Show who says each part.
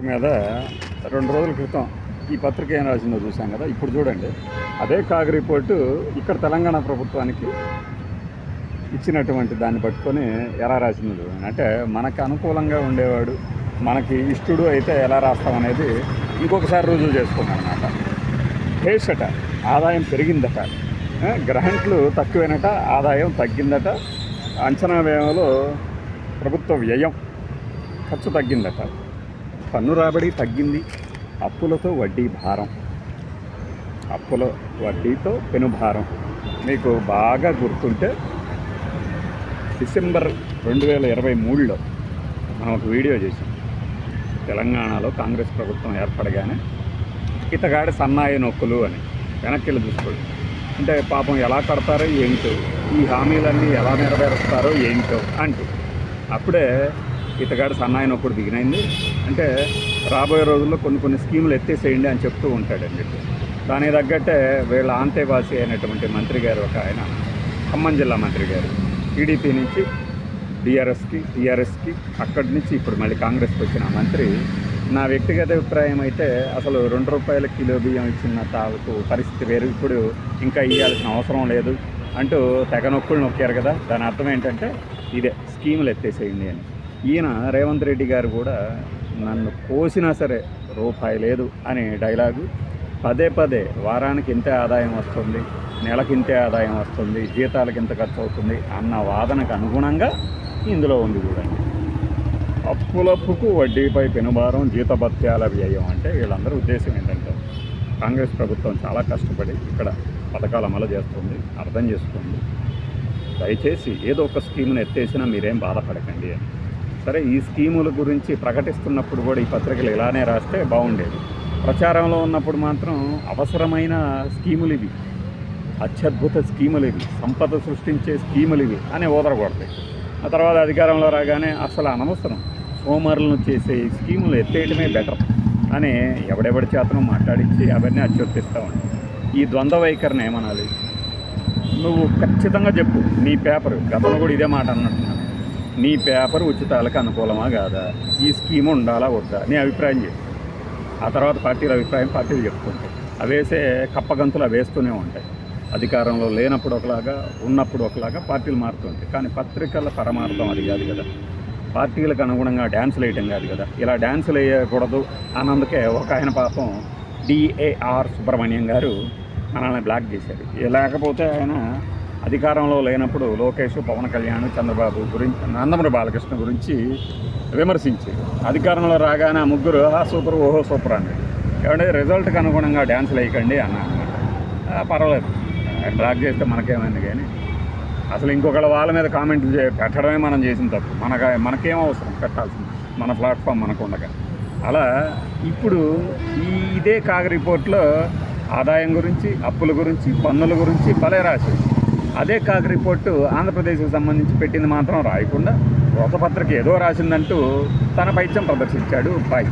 Speaker 1: మీద రెండు రోజుల క్రితం ఈ పత్రిక ఏం రాసిందో చూసాం కదా ఇప్పుడు చూడండి. అదే కాగ్ రిపోర్టు ఇక్కడ తెలంగాణ ప్రభుత్వానికి ఇచ్చినటువంటి దాన్ని పట్టుకొని ఎలా రాసిందో చూడండి. అంటే మనకు అనుకూలంగా ఉండేవాడు మనకి ఇష్టడు అయితే ఎలా రాస్తామనేది ఇంకొకసారి రుజువు చేసుకున్నాం అనమాట హేషట ఆదాయం పెరిగిందట గ్రాంట్లు తక్కువేనట తక్కువైనట ఆదాయం తగ్గిందట అంచనా వ్యయంలో ప్రభుత్వ వ్యయం ఖర్చు తగ్గిందట. పన్ను రాబడి తగ్గింది. అప్పులతో వడ్డీ భారం. అప్పుల వడ్డీతో పెనుభారం మీకు బాగా గుర్తుంటే డిసెంబర్ రెండు వేల ఇరవై మూడులో మనం ఒక వీడియో చేసాం తెలంగాణలో కాంగ్రెస్ ప్రభుత్వం ఏర్పడగానే ఇతగాడి సన్నాయి నొక్కులు అని వెనక్కి వెళ్ళి చూసుకోండి. అంటే పాపం ఎలా కడతారో ఏంటో ఈ హామీలన్నీ ఎలా నెరవేరుస్తారో ఏంటో అంటూ. అప్పుడే ఇతగాడు సన్నాయి ఒకటి దిగినైంది. అంటే రాబోయే రోజుల్లో కొన్ని కొన్ని స్కీములు ఎత్తేసేయండి అని చెప్తూ ఉంటాడని చెప్పి దానికి తగ్గట్టే వీళ్ళ ఆంతేవాసి అయినటువంటి మంత్రి గారు ఒక ఆయన ఖమ్మం జిల్లా మంత్రి గారు టీడీపీ నుంచి బీఆర్ఎస్కి టీఆర్ఎస్కి అక్కడి నుంచి ఇప్పుడు మళ్ళీ కాంగ్రెస్కి వచ్చిన మంత్రి. నా వ్యక్తిగత అభిప్రాయం అయితే అసలు రెండు రూపాయల కిలో బియ్యం ఇచ్చిన తాలూకు పరిస్థితి వేరు. ఇప్పుడు ఇంకా ఇవ్వాల్సిన అవసరం లేదు అంటూ తెగ నొక్కులు నొక్కారు కదా. దాని అర్థం ఏంటంటే ఇదే స్కీములు ఎత్తేసేయండి అని. ఈయన రేవంత్ రెడ్డి గారు కూడా నన్ను కోసినా సరే రూపాయి లేదు అనే డైలాగు. పదే పదే వారానికి ఇంతే ఆదాయం వస్తుంది నెలకి ఇంతే ఆదాయం వస్తుంది జీతాలకు ఇంత ఖర్చు అవుతుంది అన్న వాదనకు అనుగుణంగా ఇందులో ఉంది చూడండి. అప్పులప్పుకు వడ్డీపై పెనుభారం జీతభత్యాల వ్యయం అంటే వీళ్ళందరూ ఉద్దేశం ఏంటంటే కాంగ్రెస్ ప్రభుత్వం చాలా కష్టపడి ఇక్కడ పథకాలు అమలు చేస్తుంది అర్థం చేసుకోండి దయచేసి ఏదో ఒక స్కీమ్ను ఎత్తేసినా మీరేం బాధపడకండి అని. సరే ఈ స్కీముల గురించి ప్రకటిస్తున్నప్పుడు కూడా ఈ పత్రికలు ఇలానే రాస్తే బాగుండేది. ప్రచారంలో ఉన్నప్పుడు మాత్రం అవసరమైన స్కీములు ఇవి. అత్యద్భుత స్కీములు ఇవి. సంపద సృష్టించే స్కీములు ఇవి అని ఓదరకూడతాయి ఆ తర్వాత అధికారంలో రాగానే అసలు అనవసరం. సోమరులను చేసే ఈ స్కీములు ఎత్తేయడమే బెటర్ అని ఎవడెవడి చేతను మాట్లాడించి అవన్నీ అత్యుత్తిస్తూ ఉంటాయి ఈ ద్వంద్వ వైఖరిని ఏమనాలి? నువ్వు ఖచ్చితంగా చెప్పు. నీ పేపర్. గతంలో కూడా ఇదే మాట అన్నట్టున్నాను. నీ పేపర్ ఉచితాలకు అనుకూలమా కాదా? ఈ స్కీమ్ ఉండాలా వద్దా? నీ అభిప్రాయం చెప్పు. ఆ తర్వాత పార్టీల అభిప్రాయం పార్టీలు చెప్పుకుంటాయి. అవేసే కప్పగంతులు అవేస్తూనే ఉంటాయి. అధికారంలో లేనప్పుడు ఒకలాగా ఉన్నప్పుడు ఒకలాగా పార్టీలు మారుతుంటాయి. కానీ పత్రికల పరమార్థం అది కాదు కదా. పార్టీలకు అనుగుణంగా డ్యాన్సులు వేయటం కాదు కదా. ఇలా డ్యాన్సులు వేయకూడదు అన్నందుకే ఒక ఆయన పాపం డిఏఆర్ సుబ్రహ్మణ్యం గారు మనల్ని బ్లాక్ చేశారు. లేకపోతే ఆయన అధికారంలో లేనప్పుడు లోకేష్ పవన్ కళ్యాణ్ చంద్రబాబు గురించి నందమూరి బాలకృష్ణ గురించి విమర్శించారు. అధికారంలో రాగానే ఆ ముగ్గురు ఆ సూపర్ ఓహో సూపర్ అండి ఏమంటే రిజల్ట్కి అనుగుణంగా డ్యాన్సులు వేయకండి అన్నా పర్వాలేదు. డ్రాక్ చేస్తే మనకేమైంది కానీ అసలు ఇంకొకళ్ళ వాళ్ళ మీద కామెంట్ చే పెట్టడమే మనం చేసిన తప్పు. మనకు మనకేం అవసరం? పెట్టాల్సింది. మన ప్లాట్ఫామ్ మనకు ఉండగా అలా ఇప్పుడు ఈ ఇదే కాగ రిపోర్ట్లో ఆదాయం గురించి అప్పుల గురించి పన్నుల గురించి భలే రాసేది అదే కాక రిపోర్టు ఆంధ్రప్రదేశ్కి సంబంధించి పెట్టింది మాత్రం రాయకుండా పత్రిక ఏదో రాసిందంటూ తన పైత్యం ప్రదర్శించాడు బాయ్